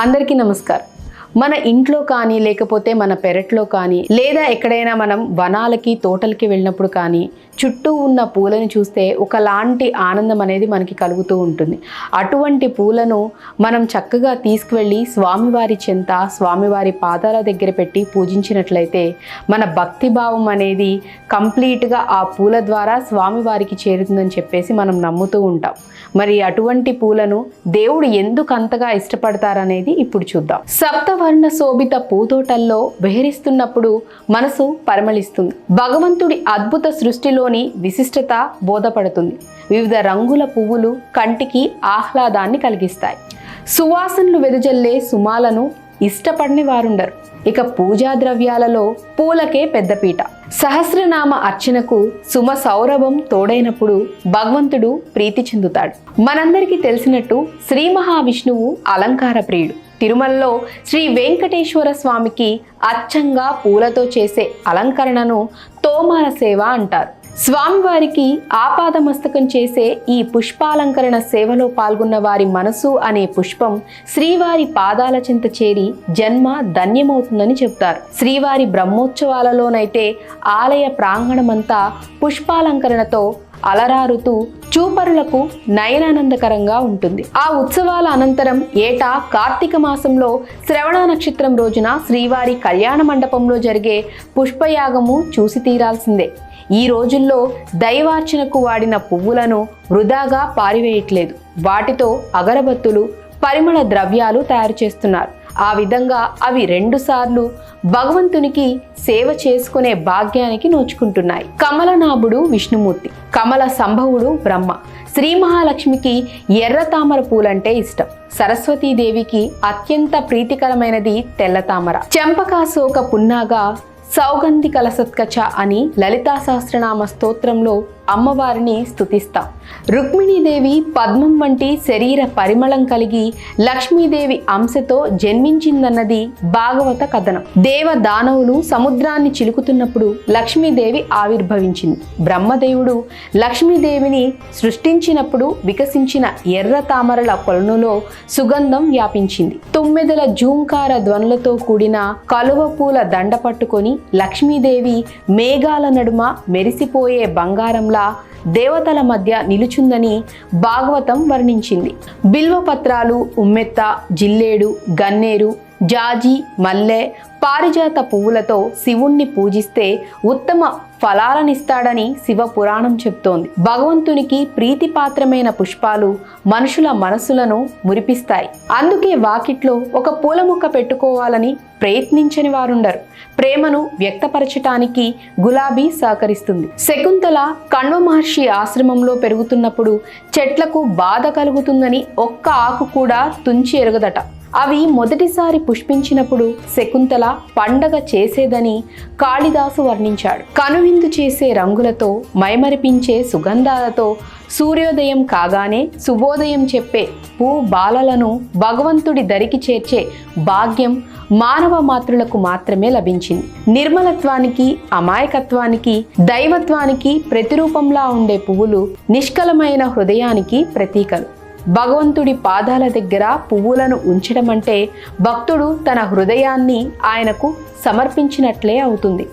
అందరికీ నమస్కారం. మన ఇంట్లో కానీ లేకపోతే మన పెరట్లో కానీ లేదా ఎక్కడైనా మనం వనాలకి తోటలకి వెళ్ళినప్పుడు కానీ చుట్టూ ఉన్న పూలను చూస్తే ఒకలాంటి ఆనందం అనేది మనకి కలుగుతూ ఉంటుంది. అటువంటి పూలను మనం చక్కగా తీసుకువెళ్ళి స్వామివారి చెంత స్వామివారి పాదాల దగ్గర పెట్టి పూజించినట్లయితే మన భక్తి భావం అనేది కంప్లీట్గా ఆ పూల ద్వారా స్వామివారికి చేరుతుందని చెప్పేసి మనం నమ్ముతూ ఉంటాం. మరి అటువంటి పూలను దేవుడు ఎందుకు అంతగా ఇష్టపడతారనేది ఇప్పుడు చూద్దాం. వర్ణ శోభిత పూతోటల్లో విహరిస్తున్నప్పుడు మనసు పరమళిస్తుంది. భగవంతుడి అద్భుత సృష్టిలోని విశిష్టత బోధపడుతుంది. వివిధ రంగుల పువ్వులు కంటికి ఆహ్లాదాన్ని కలిగిస్తాయి. సువాసనలు వెదజల్లే సుమాలను ఇష్టపడని వారుండరు. ఇక పూజా ద్రవ్యాలలో పూలకే పెద్దపీట. సహస్రనామ అర్చనకు సుమ సౌరభం తోడైనప్పుడు భగవంతుడు ప్రీతి చెందుతాడు. మనందరికీ తెలిసినట్టు శ్రీ మహావిష్ణువు అలంకార ప్రియుడు. తిరుమలలో శ్రీ వెంకటేశ్వర స్వామికి అచ్చంగా పూలతో చేసే అలంకరణను తోమాల సేవ అంటారు. స్వామివారికి ఆపాదమస్తకం చేసే ఈ పుష్పాలంకరణ సేవలో పాల్గొన్న వారి మనసు అనే పుష్పం శ్రీవారి పాదాల చింత చేరి జన్మ ధన్యమవుతుందని చెప్తారు శ్రీవారి బ్రహ్మోత్సవాలలోనైతే ఆలయ ప్రాంగణమంతా పుష్పాలంకరణతో అలరారుతూ చూపరులకు నయనానందకరంగా ఉంటుంది. ఆ ఉత్సవాల అనంతరం ఏటా కార్తీక మాసంలో శ్రవణ నక్షత్రం రోజున శ్రీవారి కళ్యాణ మండపంలో జరిగే పుష్పయాగము చూసి తీరాల్సిందే ఈ రోజుల్లో దైవార్చనకు వాడిన పువ్వులను వృధాగా పారివేయట్లేదు. వాటితో అగరబత్తులు పరిమళ ద్రవ్యాలు తయారు చేస్తున్నారు. ఆ విధంగా అవి రెండుసార్లు భగవంతునికి సేవ చేసుకునే భాగ్యానికి నోచుకుంటున్నాయి. కమలనాభుడు విష్ణుమూర్తి కమల సంభవుడు బ్రహ్మ. శ్రీ మహాలక్ష్మికి ఎర్ర తామర పూలంటే ఇష్టం. సరస్వతీదేవికి అత్యంత ప్రీతికరమైనది తెల్ల తామర. చెంపకాశోక పున్నాగా సౌగంధి కలసత్కచ అని లలితా సహస్రనామ స్తోత్రంలో అమ్మవారిని స్థుతిస్తాం రుక్మిణీదేవి పద్మం వంటి శరీర పరిమళం కలిగి లక్ష్మీదేవి అంశతో జన్మించిందన్నది భాగవత కథనం. దేవ దానవులు సముద్రాన్ని చిలుకుతున్నప్పుడు లక్ష్మీదేవి ఆవిర్భవించింది. బ్రహ్మదేవుడు లక్ష్మీదేవిని సృష్టించినప్పుడు వికసించిన ఎర్ర తామరల కొలనులో సుగంధం వ్యాపించింది. తొమ్మిదల జూంకార ధ్వనులతో కూడిన కలువ పూల దండ పట్టుకొని లక్ష్మీదేవి మేఘాల నడుమ మెరిసిపోయే బంగారంలా దేవతల మధ్య నిలుచుందని భాగవతం వర్ణించింది. బిల్వపత్రాలు ఉమ్మెత్త జిల్లేడు గన్నేరు జాజి మల్లె పారిజాత పువ్వులతో శివుణ్ణి పూజిస్తే ఉత్తమ ఫలాలనిస్తాడని శివ పురాణం చెప్తోంది. భగవంతునికి ప్రీతిపాత్రమైన పుష్పాలు మనుషుల మనసులను మురిపిస్తాయి. అందుకే వాకిట్లో ఒక పూల మొక్క పెట్టుకోవాలని ప్రయత్నించని వారుండరు. ప్రేమను వ్యక్తపరచటానికి గులాబీ సహకరిస్తుంది. శకుంతల కణ్వ మహర్షి ఆశ్రమంలో పెరుగుతున్నప్పుడు చెట్లకు బాధ కలుగుతుందని ఒక్క ఆకు కూడా తుంచి ఎరుగదట. అవి మొదటిసారి పుష్పించినప్పుడు శకుంతల పండగ చేసేదని కాళిదాసు వర్ణించాడు. కనువిందు చేసే రంగులతో మైమరిపించే సుగంధాలతో సూర్యోదయం కాగానే శుభోదయం చెప్పే పూ బాలలను భగవంతుడి దరికి చేర్చే భాగ్యం మానవ మాతృలకు మాత్రమే లభించింది. నిర్మలత్వానికి అమాయకత్వానికి దైవత్వానికి ప్రతిరూపంలా ఉండే పువ్వులు నిష్కలమైన హృదయానికి ప్రతీకలు. భగవంతుడి పాదాల దగ్గర పువ్వులను ఉంచడం అంటే భక్తుడు తన హృదయాన్ని ఆయనకు సమర్పించినట్లే అవుతుంది.